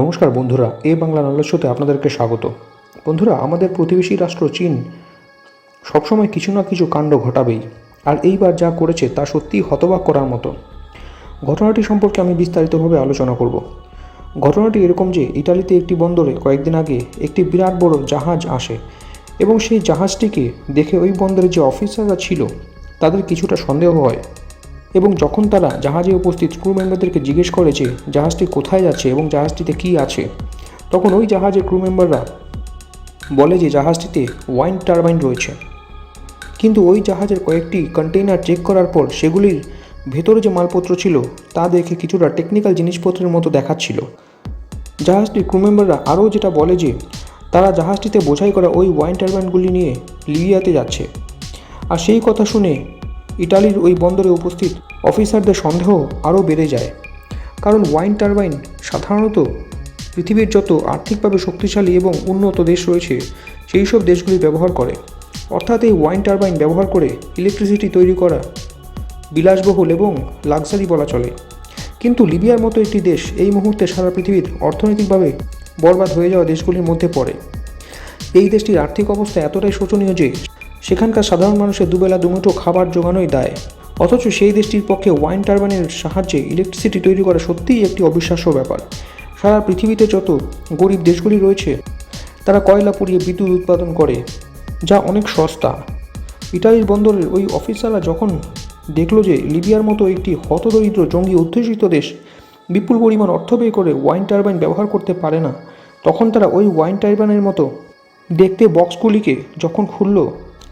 নমস্কার বন্ধুরা, এ বাংলা নলেজ শোতে আপনাদেরকে স্বাগত। বন্ধুরা, আমাদের প্রতিবেশী রাষ্ট্র চীন সবসময় কিছু না কিছু কাণ্ড ঘটাবেই, আর এইবার যা করেছে তা সত্যিই হতবাক করার মতো। ঘটনাটি সম্পর্কে আমি বিস্তারিতভাবে আলোচনা করব। ঘটনাটি এরকম যে, ইটালিতে একটি বন্দরে কয়েকদিন আগে একটি বিরাট বড় জাহাজ আসে, এবং সেই জাহাজটিকে দেখে ওই বন্দরে যে অফিসাররা ছিল, তাদের কিছুটা সন্দেহ হয়। এবং যখন তারা জাহাজে উপস্থিত ক্রু মেম্বারদেরকে জিজ্ঞেস করে যে জাহাজটি কোথায় যাচ্ছে এবং জাহাজটিতে কী আছে? তখন ওই জাহাজের ক্রু মেম্বাররা বলে যে, জাহাজটিতে ওয়াইন টারবাইন রয়েছে। কিন্তু ওই জাহাজের কয়েকটি কন্টেইনার চেক করার পর সেগুলির ভেতরে যে মালপত্র ছিল, তা দেখে কিছুটা টেকনিক্যাল জিনিসপত্রের মতো দেখাচ্ছিল। জাহাজটির ক্রু মেম্বাররা আরও যেটা বলে যে, তারা জাহাজটিতে বোঝাই করা ওই ওয়াইন টারবাইনগুলি নিয়ে লিবিয়াতে যাচ্ছে। আর সেই কথা শুনে ইটালির ওই বন্দরে উপস্থিত অফিসারদের সন্দেহ আরও বেড়ে যায়। কারণ ওয়াইন টারবাইন সাধারণত পৃথিবীর যত আর্থিকভাবে শক্তিশালী এবং উন্নত দেশ রয়েছে, সেই সব দেশগুলি ব্যবহার করে। অর্থাৎ এই ওয়াইন টারবাইন ব্যবহার করে ইলেকট্রিসিটি তৈরি করা বিলাসবহুল এবং লাক্সারি বলা চলে। কিন্তু লিবিয়ার মতো একটি দেশ এই মুহূর্তে সারা পৃথিবীর অর্থনৈতিকভাবে বরবাদ হয়ে যাওয়া দেশগুলির মধ্যে পড়ে। এই দেশটির আর্থিক অবস্থা এতটাই শোচনীয় যে সেখানকার সাধারণ মানুষের দুবেলা দুমুঠো খাবার জোগানোই দায়। অথচ সেই দেশটির পক্ষে ওয়াইন টারবাইনের সাহায্যে ইলেকট্রিসিটি তৈরি করা সত্যিই একটি অবিশ্বাস্য ব্যাপার। সারা পৃথিবীতে যত গরিব দেশগুলি রয়েছে, তারা কয়লা পুড়িয়ে বিদ্যুৎ উৎপাদন করে, যা অনেক সস্তা। ইটালির বন্দরের ওই অফিসাররা যখন দেখল যে লিবিয়ার মতো একটি হতদরিদ্র, জঙ্গি অধ্যুষিত দেশ বিপুল পরিমাণ অর্থ ব্যয় করে ওয়াইন টারবাইন ব্যবহার করতে পারে না, তখন তারা ওই ওয়াইন টারবাইনের মতো দেখতে বক্সগুলিকে যখন খুললো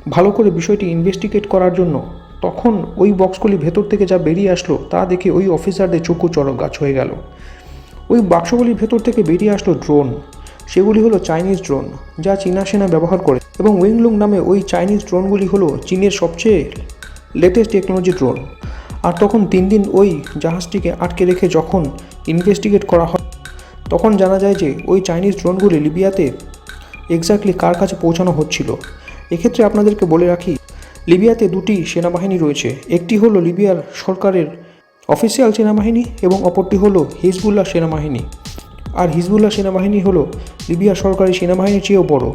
ভালো করে বিষয়টি ইনভেস্টিগেট করার জন্য, তখন ওই বক্সগুলি ভেতর থেকে যা বেরিয়ে আসলো তা দেখে ওই অফিসারদের চক্ষু চড়ক গাছ হয়ে গেল। ওই বাক্সগুলির ভেতর থেকে বেরিয়ে আসলো ড্রোন সেগুলি হলো চাইনিজ ড্রোন যা চীনা সেনা ব্যবহার করে এবং উইংলুং নামে ওই চাইনিজ ড্রোনগুলি হলো চীনের সবচেয়ে লেটেস্ট টেকনোলজি ড্রোন আর তখন তিন দিন ওই জাহাজটিকে আটকে রেখে যখন ইনভেস্টিগেট করা হয়, তখন জানা যায় যে ওই চাইনিজ ড্রোনগুলি লিবিয়াতে এক্স্যাক্টলি কার কাছে পৌঁছানো হচ্ছিল। এক্ষেত্রে আপনাদেরকে বলে রাখি, লিবিয়াতে দুটি সেনাবাহিনী রয়েছে। একটি হলো লিবিয়ার সরকারের অফিসিয়াল সেনাবাহিনী এবং অপরটি হলো হিজবুল্লাহ সেনাবাহিনী। আর হিজবুল্লাহ সেনাবাহিনী হলো লিবিয়ার সরকারি সেনাবাহিনীর চেয়েও বড়।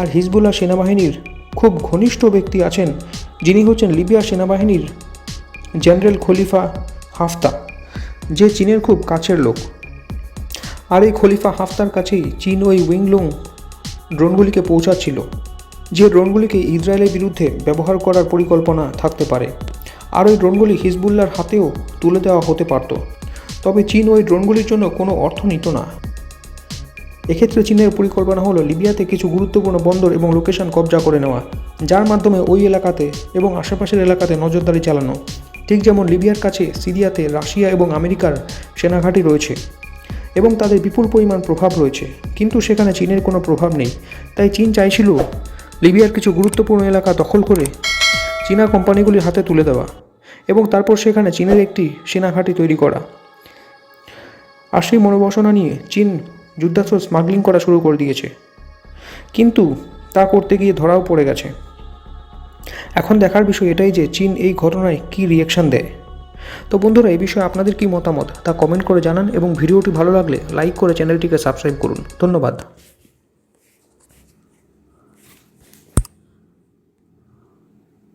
আর হিজবুল্লাহ সেনাবাহিনীর খুব ঘনিষ্ঠ ব্যক্তি আছেন, যিনি হচ্ছেন লিবিয়া সেনাবাহিনীর জেনারেল খলিফা হাফতা, যে চীনের খুব কাছের লোক। আর এই খলিফা হাফতার কাছেই চীন ওই উইংলুং ড্রোনগুলিকে পৌঁছাচ্ছিল। যে ড্রোনগুলিকে ইসরায়েলের বিরুদ্ধে ব্যবহার করার পরিকল্পনা থাকতে পারে। আর ওই ড্রোনগুলি হিজবুল্লার হাতেও তুলে দেওয়া হতে পারত। তবে চীন ওই ড্রোনগুলির জন্য কোনো অর্থ নিত না। এক্ষেত্রে চীনের পরিকল্পনা হলো লিবিয়াতে কিছু গুরুত্বপূর্ণ বন্দর এবং লোকেশন কবজা করে নেওয়া, যার মাধ্যমে ওই এলাকাতে এবং আশেপাশের এলাকাতে নজরদারি চালানো। ঠিক যেমন লিবিয়ার কাছে সিরিয়াতে রাশিয়া এবং আমেরিকার সেনাঘাঁটি রয়েছে এবং তাদের বিপুল পরিমাণ প্রভাব রয়েছে। কিন্তু সেখানে চীনের কোনো প্রভাব নেই। তাই চীন চাইছিল লিবিয়ার কিছু গুরুত্বপূর্ণ এলাকা দখল করে চীনা কোম্পানিগুলির হাতে তুলে দেওয়া এবং তারপর সেখানে চীনের একটি সেনাঘাঁটি তৈরি করা। আর সেই মনোবাসনা নিয়ে চীন যুদ্ধাস্ত্র স্মাগলিং করা শুরু করে দিয়েছে। কিন্তু তা করতে গিয়ে ধরাও পড়ে গেছে। এখন দেখার বিষয় এটাই যে চীন এই ঘটনায় কী রিয়াকশান দেয়। তো বন্ধুরা এই বিষয়ে আপনাদের কী মতামত তা কমেন্ট করে জানান এবং ভিডিওটি ভালো লাগলে লাইক করে চ্যানেলটিকে সাবস্ক্রাইব করুন। ধন্যবাদ।